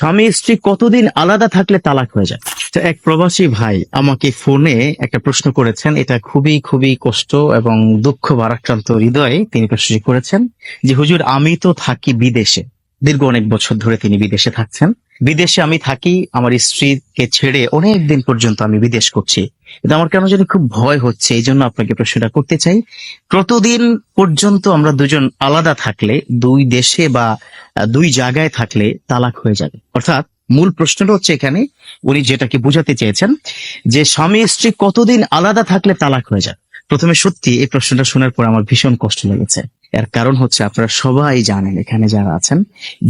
স্বামী স্ত্রী কতদিন আলাদা থাকলে তালাক হয়ে যায়? তো এক প্রবাসী ভাই আমাকে ফোনে একটা প্রশ্ন করেছেন। এটা খুবই খুবই কষ্ট এবং দুঃখ ভারাক্রান্ত হৃদয়ে তিনি প্রশ্নটি করেছেন যে, হুজুর, আমি তো থাকি বিদেশে। দীর্ঘ অনেক বছর ধরে তিনি বিদেশে থাকছেন। বিদেশে আমি থাকি, আমার স্ত্রীকে ছেড়ে অনেক দিন পর্যন্ত আমি বিদেশ করছি। কিন্তু আমার কেন জানি খুব ভয় হচ্ছে, এই জন্য আপনাকে প্রশ্নটা করতে চাই। কতদিন পর্যন্ত আমরা দুজন আলাদা থাকলে, দুই দেশে বা দুই জায়গায় থাকলে তালাক হয়ে যাবে। অর্থাৎ মূল প্রশ্নটা হচ্ছে এখানে, উনি যেটাকে বুঝাতে চেয়েছেন, যে স্বামী স্ত্রী কতদিন আলাদা থাকলে তালাক হয়ে যাবে। প্রথমে সত্যি এই প্রশ্নটা শোনার পর আমার ভীষণ কষ্ট লেগেছে। এর কারণ হচ্ছে আপনারা সবাই জানেন, এখানে যারা আছেন,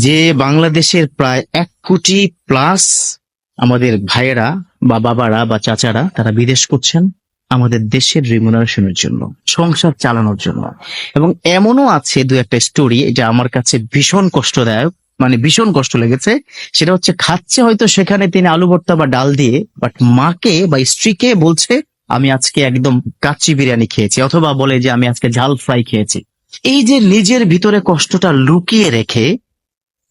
যে বাংলাদেশের প্রায় এক কোটি প্লাস আমাদের ভাইয়েরা বা বাবারা বা চাচারা তারা বিদেশ করছেন আমাদের দেশের রিমুনারেশনের জন্য, সংসার চালানোর জন্য। এবং এমনও আছে দু একটা স্টোরি এটা আমার কাছে ভীষণ কষ্টদায়ক মানে ভীষণ কষ্ট লেগেছে। সেটা হচ্ছে খাচ্ছে হয়তো সেখানে তিনি আলু ভর্তা বা ডাল দিয়ে বাট মাকে বা স্ত্রীকে বলছে, আমি আজকে একদম কাচ্চি বিরিয়ানি খেয়েছি, অথবা বলে যে, আমি আজকে ঝাল ফ্রাই খেয়েছি। এই যে নিজের ভিতরে কষ্টটা লুকিয়ে রেখে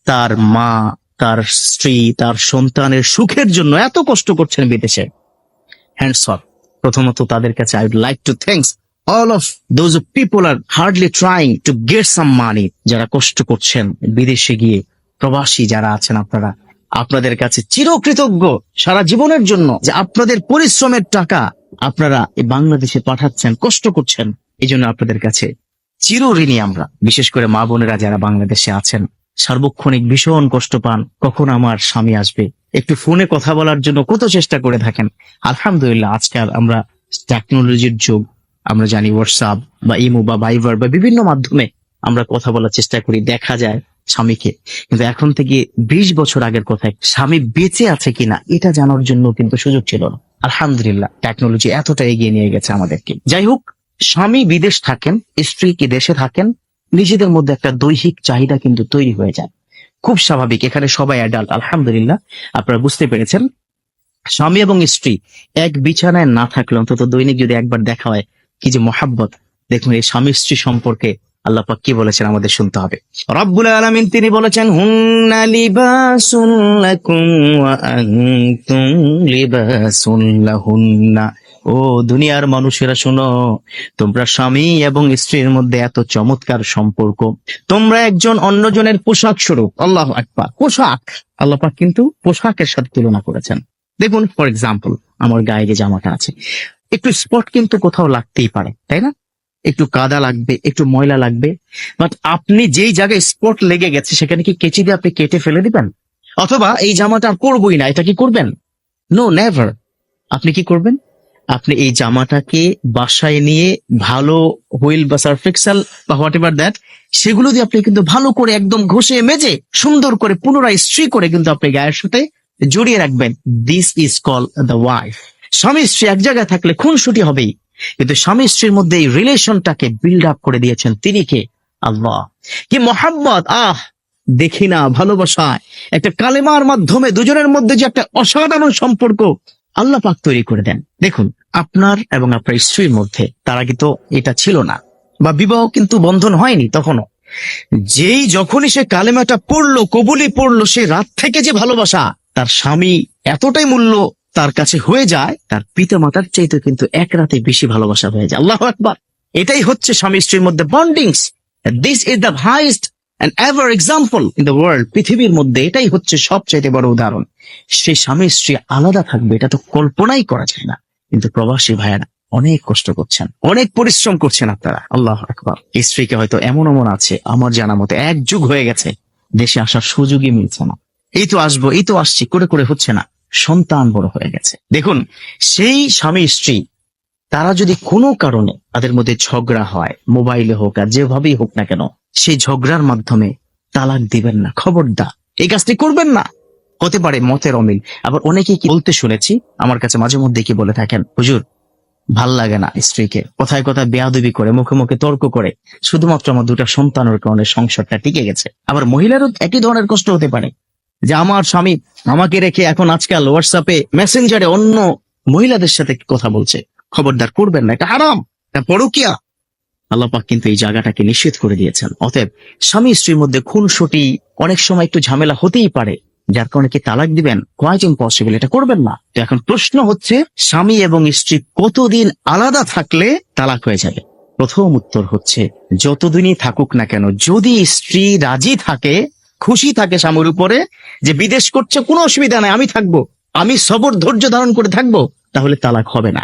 তার মা, তার স্ত্রী, তার সন্তানের সুখের জন্য এত কষ্ট করছেন বিদেশে। হ্যান্ডস অফ প্রথমত তাদের কাছে I would like to thanks all of those people are hardly trying to get some money যারা কষ্ট করছেন বিদেশে গিয়ে, প্রবাসী যারা আছেন আপনারা। আপনাদের কাছে চিরকৃতজ্ঞ সারা জীবনের জন্য যে আপনাদের পরিশ্রমের টাকা আপনারা এই বাংলাদেশে পাঠাচ্ছেন, কষ্ট করছেন, এই জন্য আপনাদের কাছে চির ঋণী আমরা। বিশেষ করে মা বোনেরা যারা বাংলাদেশে আছেন, সার্বক্ষণিক ভীষণ কষ্ট পান, কখন আমার স্বামী আসবে? একটু ফোনে কথা বলার জন্য কত চেষ্টা করে থাকেন। আলহামদুলিল্লাহ আজকাল আমরা টেকনোলজির যুগ। আমরা জানি হোয়াটসঅ্যাপ বা ইমো বা ভাইবার বা বিভিন্ন মাধ্যমে আমরা কথা বলার চেষ্টা করি, দেখা যায় স্বামীকে। কিন্তু এখন থেকে বিশ বছর আগের কথায়, স্বামী বেঁচে আছে কিনা, এটা জানার জন্য কিন্তু সুযোগ ছিল না। আলহামদুলিল্লাহ টেকনোলজি এতটা এগিয়ে নিয়ে গেছে আমাদেরকে। যাই হোক স্বামী বিদেশ থাকেন, স্ত্রী কি দেশে থাকেন, নিজেদের মধ্যে একটা দৈহিক চাহিদা কিন্তু তৈরি হয়ে যায়। খুব স্বাভাবিক, এখানে সবাই অ্যাডাল্ট আলহামদুলিল্লাহ, আপনারা বুঝতে পেরেছেন। স্বামী এবং স্ত্রী এক বিছানায় না থাকলে অন্তত দৈনিক যদি একবার দেখা হয়, কি যে মহাব্বত। দেখুন, এই স্বামী স্ত্রী সম্পর্কে আল্লাহ পাক কি বলেছেন আমাদের শুনতে হবে। রব্বুল আলামিন তিনি বলেছেন, হুন্না লিবাসুন লাকুম ওয়া আনতুম লিবাসুন লাহুন্না। ও দুনিয়ার মানুষেরা শোনো, তোমরা স্বামী এবং স্ত্রীর মধ্যে এত চমৎকার সম্পর্ক। তোমরা একজন অন্যজনের পোশাক স্বরূপ, আল্লাহ আকবার, পোশাক। আল্লাহ পাক কিন্তু পোশাকের সাথে তুলনা করেছেন। দেখুন ফর এক্সাম্পল আমার গায়ে যে জামাটা আছে, একটু স্পট কিন্তু কোথাও লাগতেই পারে, তাই না? একটু কাদা লাগবে, একটু ময়লা লাগবে বাট আপনি যেই জায়গায় স্পট লেগে গেছে, সেখানে কি কেচি দিয়ে আপনি কেটে ফেলে দিবেন? অথবা এই জামাটা আর পরবই না, এটা কি করবেন? নো নেভার আপনি কি করবেন? আপনি এই জামাটাকে বাসায় নিয়ে ভালো হুইল বা সার্ফেক্সাল বা হোয়াট এভার দ্যাট সেগুলো দিয়ে আপনি কিন্তু ভালো করে একদম ঘষে মেজে সুন্দর করে পুনরায় স্ত্রী করে কিন্তু আপনি গায়ের সাথে জড়িয়ে রাখবেন। This is call the wife স্বামী স্ত্রী এক জায়গায় থাকলে খুনসুটি হবেই। কিন্তু স্বামী স্ত্রীর মধ্যে এই রিলেশনটাকে বিল্ড আপ করে দিয়েছেন তিনি কে? আল্লাহ। কি মোহাম্মদ, আহ, দেখি না ভালোবাসায়। একটা কালেমার মাধ্যমে দুজনের মধ্যে যে একটা অসাধারণ সম্পর্ক আল্লাহ পাক তৈরি করে দেন। দেখুন, আপনার এবং আপনার স্ত্রীর মধ্যে তার আগে তো এটা ছিল না, বা বিবাহ কিন্তু বন্ধন হয়নি তখনও। যেই যখনই সে কালেমাটা পড়ল, কবুলি পড়ল, সে রাত থেকে যে ভালোবাসা, তার স্বামী এতটাই মূল্য তার কাছে হয়ে যায়, তার পিতা মাতার চাইতে কিন্তু এক রাতে বেশি ভালোবাসা হয়ে যায়। আল্লাহ আকবার। এটাই হচ্ছে স্বামী স্ত্রীর মধ্যে bondings this is the highest and ever example in the world পৃথিবীর মধ্যে এটাই হচ্ছে বড় উদাহরণ। সেই স্বামী, স্ত্রী আলাদা থাকবে, এটা তো কল্পনাই করা যায় না। কিন্তু প্রবাসী ভাইয়েরা অনেক কষ্ট করছেন, অনেক পরিশ্রম করছেন আপনারা। আল্লাহ স্ত্রীকে হয়তো এমন এমন আছে, আমার জানা মতে এক যুগ হয়ে গেছে, দেশে আসার সুযোগই মিলছে না। এই তো আসব, এই তো আসছি, করে করে হচ্ছে না। সন্তান বড় হয়ে গেছে। দেখুন, সেই স্বামী, স্ত্রী, তারা যদি কোনো কারণে তাদের মধ্যে ঝগড়া হয়, মোবাইলে হোক আর যেভাবেই হোক না কেন সেই ঝগড়ার মাধ্যমে তালাক দিবেন না। খবরদার। এই কাজটি করবেন না। হতে পারে মতের অমিল। আবার অনেকেই কি বলতে শুনেছি, আমার কাছে মাঝে মধ্যে কি বলে থাকেন, হুজুর, ভালো লাগে না স্ত্রীকে। কোথায় কোথায় বেয়াদবি করে, মুখে মুখে তর্ক করে। শুধুমাত্র আমার দুটা সন্তানের কারণে সংসারটা টিকে গেছে। আবার মহিলারও একই ধরনের কষ্ট হতে পারে যে আমার স্বামী আমাকে রেখে এখন আজকাল হোয়াটসঅ্যাপে মেসেঞ্জারে অন্য মহিলাদের সাথে কথা বলছে। খবরদার করবেন না, এটা হারাম, এটা পরকিয়া। আল্লাপাক কিন্তু এই জায়গাটাকে নিষেধ করে দিয়েছেন। অতএব স্বামী স্ত্রীর মধ্যে খুনসুটি অনেক সময় একটু ঝামেলা হতেই পারে, যার কারণে কি তালাক দিবেন? কোয়াইট ইম্পসিবল এটা করবেন না। তো এখন প্রশ্ন হচ্ছে, স্বামী এবং স্ত্রী কতদিন আলাদা থাকলে তালাক হয়ে যাবে? প্রথম উত্তর হচ্ছে, যতদিনই থাকুক না কেন, যদি স্ত্রী রাজি থাকে, খুশি থাকে স্বামীর উপরে, যে বিদেশ করছে, কোনো অসুবিধা নাই, আমি থাকব, আমি সবর ধৈর্য ধারণ করে থাকব, তাহলে তালাক হবে না।